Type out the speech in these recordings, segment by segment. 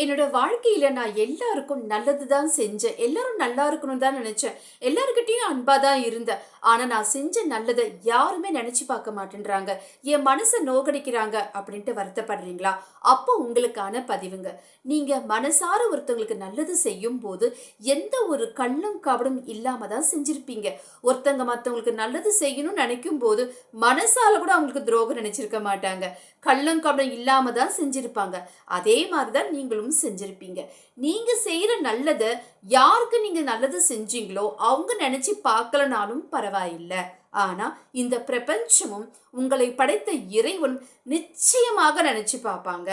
என்னோட வாழ்க்கையில் நான் எல்லாருக்கும் நல்லது தான் செஞ்சேன். எல்லாரும் நல்லா இருக்கணும் தான் நினச்சேன். எல்லாருக்கிட்டேயும் அன்பாக தான் இருந்தேன். ஆனால் நான் செஞ்ச நல்லதை யாருமே நினச்சி பார்க்க மாட்டேன்றாங்க. என் மனசை நோகடிக்கிறாங்க அப்படின்ட்டு வருத்தப்படுறீங்களா? அப்போ உங்களுக்கான பதிவுங்க. நீங்கள் மனசார ஒருத்தவங்களுக்கு நல்லது செய்யும் போது எந்த ஒரு கள்ளும் கபடும் இல்லாமல் தான் செஞ்சுருப்பீங்க. ஒருத்தங்க மற்றவங்களுக்கு நல்லது செய்யணும்னு நினைக்கும் போது மனசால கூட அவங்களுக்கு துரோகம் நினைச்சிருக்க மாட்டாங்க. கள்ளம் கபடம் இல்லாமல் தான் செஞ்சுருப்பாங்க. அதே மாதிரி தான் நீங்களும் செஞ்சிருப்பீங்க. நீங்க செய்யற நல்லதை யாருக்கு நீங்க நல்லது செஞ்சீங்களோ அவங்க நினைச்சு பார்க்கலனாலும் பரவாயில்லை. ஆனா இந்த பிரபஞ்சமும் உங்களை படைத்த இறைவன் நிச்சயமாக நினைச்சு பார்ப்பாங்க.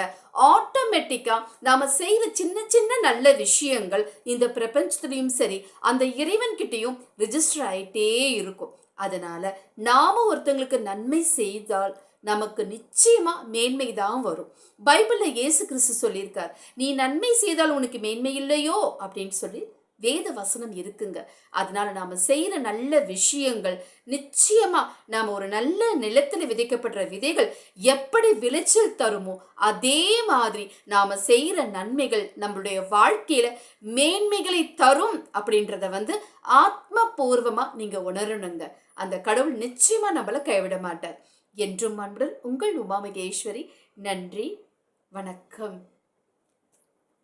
ஆட்டோமேட்டிக்கா நாம செய்கிற சின்ன சின்ன நல்ல விஷயங்கள் இந்த பிரபஞ்சத்திலையும் சரி அந்த இறைவன்கிட்டயும் ரிஜிஸ்டர் ஆயிட்டே இருக்கும். அதனால நாம ஒருத்தங்களுக்கு நன்மை செய்தால் நமக்கு நிச்சயமா மேன்மை தான் வரும். பைபிளில் இயேசு கிறிஸ்து சொல்லியிருக்கார் நீ நன்மை செய்தால் உனக்கு மேன்மை இல்லையோ? அப்படின்னு சொல்லி வேத வசனம் இருக்குங்க. அதனால நாம் செய்கிற நல்ல விஷயங்கள் நிச்சயமாக நாம் ஒரு நல்ல நிலத்தில் விதைக்கப்படுற விதைகள் எப்படி விளைச்சல் தருமோ அதே மாதிரி நாம் செய்கிற நன்மைகள் நம்மளுடைய வாழ்க்கையில் மேன்மைகளை தரும் அப்படின்றத வந்து ஆத்மபூர்வமாக நீங்கள் உணரணுங்க. அந்த கடவுள் நிச்சயமாக நம்மளை கைவிட மாட்டார். என்றும் அன்புடன் உங்கள் உமா மகேஸ்வரி நன்றி வணக்கம்.